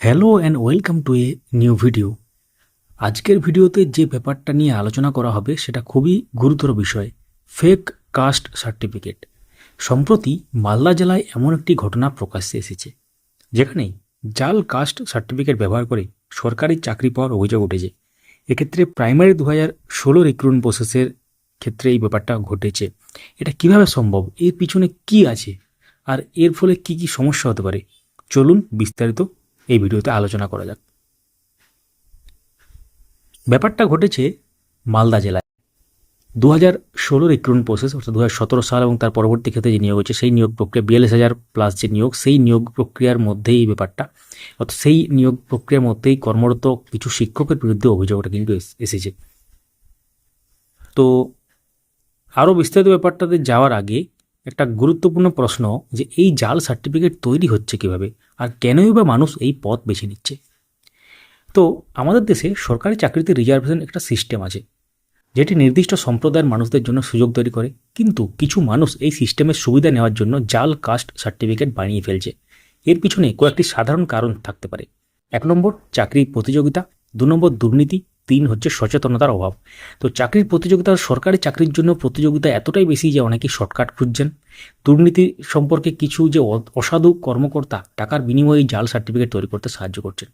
Hello and welcome to a new video আজকের ভিডিওতে যে ব্যাপারটা নিয়ে আলোচনা করা হবে সেটা খুবই গুরুতর বিষয় ফেক কাস্ট সার্টিফিকেট সম্প্রতি মালদা জেলায় এমন একটি ঘটনা প্রকাশ্যে এসেছে যেখানে জাল কাস্ট সার্টিফিকেট ব্যবহার করে সরকারি চাকরি পাওয়ার অভিযোগ উঠেছে। এক্ষেত্রে প্রাইমারি দু হাজার ষোলো রিক্রুটমেন্ট প্রসেসের ক্ষেত্রে এই ব্যাপারটা ঘটেছে। এটা কীভাবে সম্ভব? এর পিছনে কি আছে? আর এর ফলে কি কি সমস্যা হতে পারে? চলুন বিস্তারিত এই ভিডিওতে আলোচনা করা যাক। ব্যাপারটা ঘটেছে মালদা জেলায়। দু হাজার ষোলোর রিক্রুটমেন্ট প্রসেস অর্থাৎ দু হাজার সতেরো সাল এবং তার পরবর্তী ক্ষেত্রে যে নিয়োগ হচ্ছে সেই নিয়োগ প্রক্রিয়া, বিয়াল্লিশ হাজার প্লাস যে নিয়োগ, সেই নিয়োগ প্রক্রিয়ার মধ্যেই এই ব্যাপারটা। অর্থাৎ সেই নিয়োগ প্রক্রিয়ার মধ্যেই কর্মরত কিছু শিক্ষকের বিরুদ্ধে অভিযোগটা কিন্তু এস- এসেছে। তো আরও বিস্তারিত ব্যাপারটাতে যাওয়ার আগে একটা গুরুত্বপূর্ণ প্রশ্ন যে এই জাল সার্টিফিকেট তৈরি হচ্ছে কীভাবে আর কেনই বা মানুষ এই পথ বেছে নিচ্ছে? তো আমাদের দেশে সরকারি চাকরিতে রিজার্ভেশন একটা সিস্টেম আছে, যেটি নির্দিষ্ট সম্প্রদায়ের মানুষদের জন্য সুযোগ তৈরি করে। কিন্তু কিছু মানুষ এই সিস্টেমের সুবিধা নেওয়ার জন্য জাল কাস্ট সার্টিফিকেট বানিয়ে ফেলছে। এর পিছনে কয়েকটি সাধারণ কারণ থাকতে পারে। এক নম্বর, চাকরি প্রতিযোগিতা। দু নম্বর, দুর্নীতি। তিন হচ্ছে সচেতনতার অভাব। তো চাকরির প্রতিযোগিতা, সরকারি চাকরির জন্য প্রতিযোগিতা এতটাই বেশি যে অনেকেই শর্টকাট খুঁজছেন। দুর্নীতি সম্পর্কে কিছু যে অসাধু কর্মকর্তা টাকার বিনিময়ে জাল সার্টিফিকেট তৈরি করতে সাহায্য করছেন।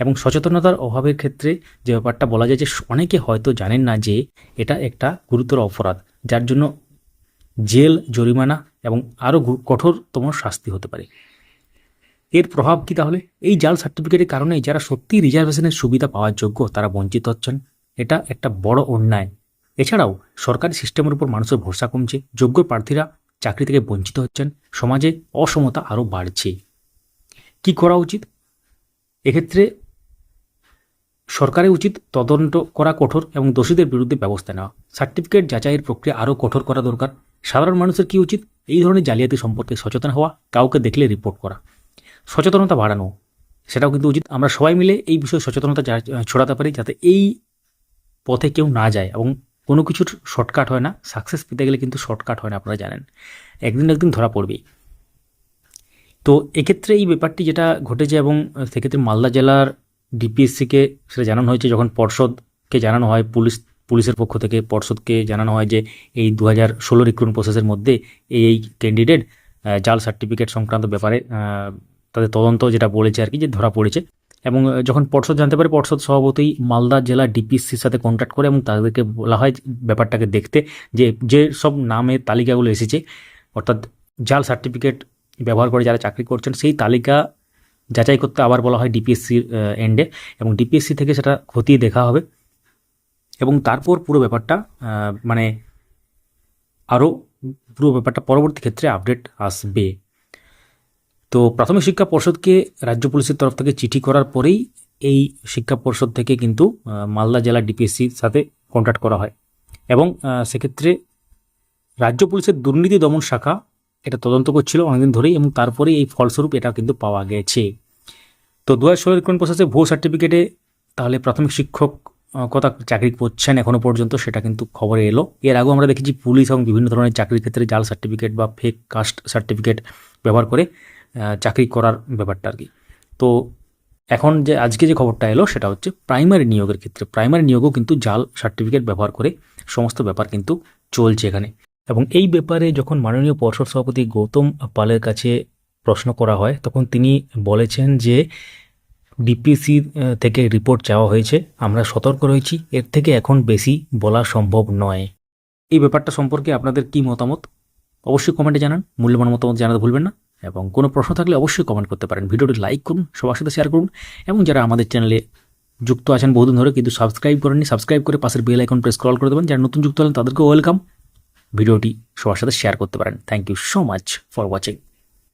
এবং সচেতনতার অভাবের ক্ষেত্রে যে ব্যাপারটা বলা যায় যে অনেকে হয়তো জানেন না যে এটা একটা গুরুতর অপরাধ, যার জন্য জেল, জরিমানা এবং আরও কঠোরতম শাস্তি হতে পারে। এর প্রভাব কি তাহলে? এই জাল সার্টিফিকেটের কারণে যারা সত্যি রিজার্ভেশনের সুবিধা পাওয়ার যোগ্য, তারা বঞ্চিত হচ্ছেন। এটা একটা বড় অন্যায়। এছাড়াও সরকারি সিস্টেমের উপর মানুষের ভরসা কমছে। যোগ্য প্রার্থীরা চাকরি থেকে বঞ্চিত হচ্ছেন। সমাজে অসমতা আরও বাড়ছে। কি করা উচিত? এক্ষেত্রে সরকারের উচিত তদন্ত করা কঠোর এবং দোষীদের বিরুদ্ধে ব্যবস্থা নেওয়া। সার্টিফিকেট যাচাইয়ের প্রক্রিয়া আরও কঠোর করা দরকার। সাধারণ মানুষের কি উচিত? এই ধরনের জালিয়াতি সম্পর্কে সচেতন হওয়া, কাউকে দেখলে রিপোর্ট করা। সচেতনতা বাড়ানো, সেটাও কিন্তু উচিত। আমরা সবাই মিলে এই বিষয়ে সচেতনতা ছড়াতে পারি যাতে এই পথে কেউ না যায় এবং কোনো কিছুর শর্টকাট হয় না। সাকসেস পেতে গেলে কিন্তু শর্টকাট হয় না, আপনারা জানেন। একদিন একদিন ধরা পড়বেই। তো এক্ষেত্রে এই ব্যাপারটি যেটা ঘটেছে এবং সেক্ষেত্রে মালদা জেলার ডিপিএসসিকে সেটা জানানো হয়েছে, যখন পর্ষদকে জানানো হয়, পুলিশ, পুলিশের পক্ষ থেকে পর্ষদকে জানানো হয় যে এই দু হাজার ষোলো রিক্রুটমেন্ট প্রসেসের মধ্যে এই এই ক্যান্ডিডেট জাল সার্টিফিকেট সংক্রান্ত ব্যাপারে তাদের তদন্ত যেটা বলেছে আর কি, যে ধরা পড়েছে। এবং যখন পর্ষদ জানতে পারে, পর্ষদ সভাপতি মালদা জেলা ডিপিএসসির সাথে কন্ট্যাক্ট করে এবং তাদেরকে বলা হয় ব্যাপারটাকে দেখতে যে যে সব নামের তালিকাগুলো এসেছে, অর্থাৎ জাল সার্টিফিকেট ব্যবহার করে যারা চাকরি করছেন, সেই তালিকা যাচাই করতে আবার বলা হয় ডিপিএসসির এন্ডে এবং ডিপিএসসি থেকে সেটা খতিয়ে দেখা হবে। এবং তারপর পুরো ব্যাপারটা মানে আরও পুরো ব্যাপারটা পরবর্তী ক্ষেত্রে আপডেট আসবে। তো প্রাথমিক শিক্ষা পর্ষদকে রাজ্য পুলিশের তরফ থেকে চিঠি করার পরেই এই শিক্ষা পর্ষদ থেকে কিন্তু মালদা জেলা ডিপিএসসির সাথে কন্ট্যাক্ট করা হয়। এবং সেক্ষেত্রে রাজ্য পুলিশের দুর্নীতি দমন শাখা এটা তদন্ত করছিল অনেকদিন ধরেই এবং তারপরেই এই ফলস্বরূপ এটা কিন্তু পাওয়া গেছে। তো দু হাজার ষোলো রিক্রুটমেন্ট প্রসেসে ভুয়ো সার্টিফিকেটে তাহলে প্রাথমিক শিক্ষক কথা চাকরি করছেন এখনও পর্যন্ত সেটা কিন্তু খবরে এলো। এর আগেও আমরা দেখেছি পুলিশ এবং বিভিন্ন ধরনের চাকরির ক্ষেত্রে জাল সার্টিফিকেট বা ফেক কাস্ট সার্টিফিকেট ব্যবহার করে চাকরি করার ব্যাপারটা আর কি। তো এখন যে আজকে যে খবরটা এলো সেটা হচ্ছে প্রাইমারি নিয়োগের ক্ষেত্রে। প্রাইমারি নিয়োগও কিন্তু জাল সার্টিফিকেট ব্যবহার করে সমস্ত ব্যাপার কিন্তু চলছে এখানে। এবং এই ব্যাপারে যখন মাননীয় পর্ষদ সভাপতি গৌতম পালের কাছে প্রশ্ন করা হয়, তখন তিনি বলেছেন যে ডিপিসি থেকে রিপোর্ট চাওয়া হয়েছে। আমরা সতর্ক রয়েছি। এর থেকে এখন বেশি বলা সম্ভব নয়। এই ব্যাপারটা সম্পর্কে আপনাদের কি মতামত? অবশ্যই কমেন্টে জানান। মূল্যবান মতামত জানাতে ভুলবেন না। এবং কোনো প্রশ্ন থাকলে অবশ্যই কমেন্ট করতে পারেন। ভিডিওটি লাইক করুন, সবার সাথে শেয়ার করুন এবং যারা আমাদের চ্যানেলে যুক্ত আছেন বহুদিন ধরে কিন্তু সাবস্ক্রাইব করেননি সাবস্ক্রাইব করে পাশের বেল আইকন প্রেস কল করে দেবেন। যারা নতুন যুক্ত হলেন তাদেরকে ওয়েলকাম ভিডিওটি সবার সাথে শেয়ার করতে পারেন। Thank you so much for watching